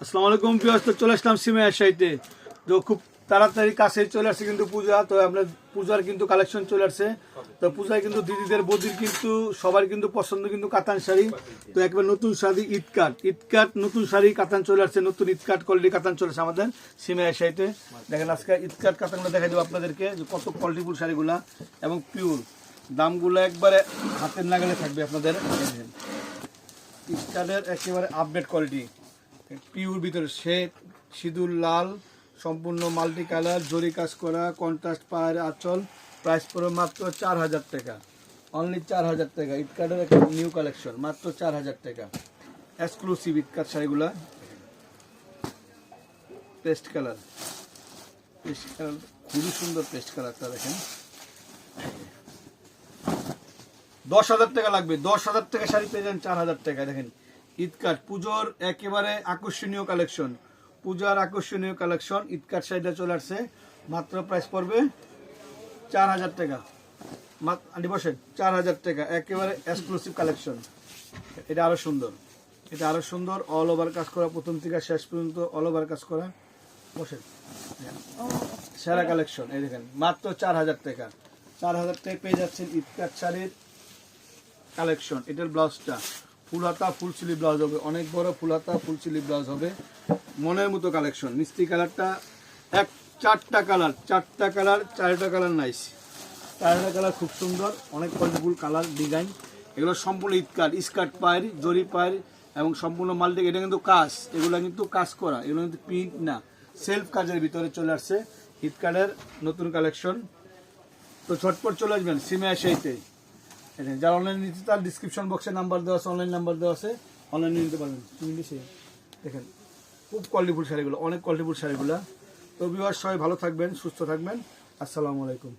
আসসালামু আলাইকুম পিয়াস তো চলে আসলাম সিমে আশাইতে তো খুব তাড়াতাড়ি কাছে চলে আসছে কিন্তু পূজা, তো আপনার পূজার কিন্তু কালেকশন চলে আসছে। তো পূজায় কিন্তু দিদিদের, বদির কিন্তু, সবার কিন্তু পছন্দ কিন্তু কাতান শাড়ি। তো একবার নতুন শাড়ি ঈদ কাট। ঈদ কাট, নতুন শাড়ি কাতান চলে আসছে, নতুন ঈদ কাট কোয়ালিটি কাতান চলে আসছে আমাদের সিমে আশাইতে দেখেন আজকে ঈদ কাট কাতানগুলো দেখা দেবো আপনাদেরকে, যে কত কোয়ালিটিফুল শাড়িগুলা এবং পিওর দামগুলো একবারে হাতের নাগালে থাকবে আপনাদের। স্টানের একেবারে আপডেট কোয়ালিটি পিওর ভিতরে শ্বেত সিঁদুর লাল, সম্পূর্ণ মাল্টি কালার, জরি কাজ করা, কন্ট্রাস্ট পায়ের আঁচল, প্রাইস পড়বে মাত্র চার হাজার টাকা। অনলি চার হাজার টাকা। ইটকার্ডের একটা নিউ কালেকশন মাত্র চার হাজার টাকা। এক্সক্লুসিভ ইটকাট শাড়িগুলা। পেস্ট কালার পেস্ট কালার খুবই সুন্দর পেস্ট কালারটা দেখেন। দশ হাজার টাকা লাগবে। দশ হাজার টাকা শাড়ি পেয়ে যান চার হাজার টাকা দেখেন। ঈদ কার্ড পুজোর একেবারে আকর্ষণীয় কালেকশন। পূজার আকর্ষণীয় কালেকশন ঈদ কার্ড শাড়িটা চলে আসছে। মাত্র প্রাইস পড়বে চার হাজার টাকা। আন্টি বসেন, চার হাজার টাকা, একেবারে এক্সক্লুসিভ কালেকশন। এটা আরও সুন্দর। এটা আরও সুন্দর অল ওভার কাজ করা, প্রথম থেকে শেষ পর্যন্ত অল ওভার কাজ করা। বসেন। সেরা কালেকশন, এই দেখেন, মাত্র চার হাজার টাকা। চার হাজার টাকা পেয়ে যাচ্ছেন ঈদ কার্ড শাড়ির কালেকশন, এটার ব্লাউজটা। ফুল হাতা ফুল সিলি ব্লাউজ হবে, অনেক বড় ফুল হাতা ফুল সিলি ব্লাউজ হবে। মনের মতো কালেকশন, মিষ্টি কালারটা এক চারটা কালার চারটা কালার চারটা কালার নাইস চারটা কালার খুব সুন্দর, অনেক কোয়ালিটিফুল কালার ডিজাইন এগুলো সম্পূর্ণ ইটকাট স্কার্ট পায়ের, জরি পায়ের এবং সম্পূর্ণ মাল্টি এটা কিন্তু কাজ, এগুলো কিন্তু কাজ করা, এগুলো কিন্তু প্রিন্ট না। সেলফ কাজের ভিতরে চলে আসছে ইটকাটের নতুন কালেকশন তো ঝটপট চলে আসবেন, সিমে এখানে যারা অনলাইন নিতে তার ডিসক্রিপশন বক্সে নাম্বার দেওয়া আছে অনলাইন নাম্বার দেওয়া আছে অনলাইনে নিতে পারবেন। ইংলিশে দেখেন, খুব কোয়ালিটিফুল শাড়িগুলো, অনেক কোয়ালিটিফুল শাড়িগুলো। তো বিবাহ সবাই ভালো থাকবেন, সুস্থ থাকবেন। আসসালামু আলাইকুম।